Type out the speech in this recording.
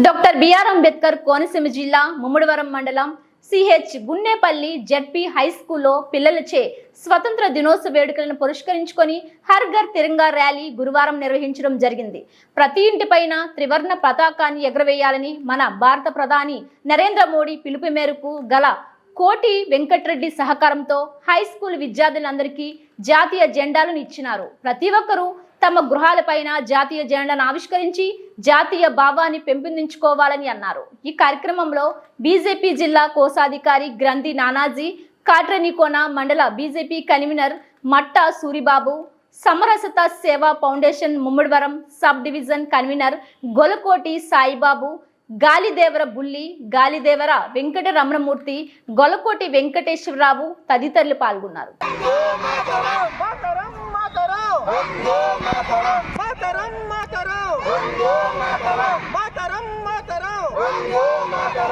Doctor BR Ambedkar Konaseema జిల్లా ముమ్మడివరం మండలం CH Gunnepalli ZP high స్కూల్లో పిల్లలచే స్వతంత్ర దినోత్సవ వేడుకలను పురస్కరించుకొని హర్ ఘర్ తిరంగా ర్యాలీ గురువారం నిర్వహించడం జరిగింది. ప్రతి ఇంటిపైన త్రివర్ణ పతాకాన్ని ఎగరవేయాలని మన భారత ప్రధాని నరేంద్ర మోడీ పిలుపు మేరకు గల కోటి వెంకట్రెడ్డి సహకారంతో హై స్కూల్ విద్యార్థులందరికీ జాతీయ జెండాలను ఇచ్చినారు. ప్రతి ఒక్కరూ తమ గృహాలపైన జాతీయ జెండాను ఆవిష్కరించి జాతీయ భావాన్ని పెంపొందించుకోవాలని అన్నారు. ఈ కార్యక్రమంలో బీజేపీ జిల్లా కోశాధికారి గ్రంథి నానాజీ కాట్రనికోన మండల BJP convener Matta Suribabu Samarasata Seva foundation Mummidivaram sub division convener Golakoti Saibabu Galidevara Bulli Galidevara Venkata Ramanamurthy Golakoti Venkateswararao తదితరులు పాల్గొన్నారు. మాతరం. మాతరం మాతరం. మాతరం. మాతరం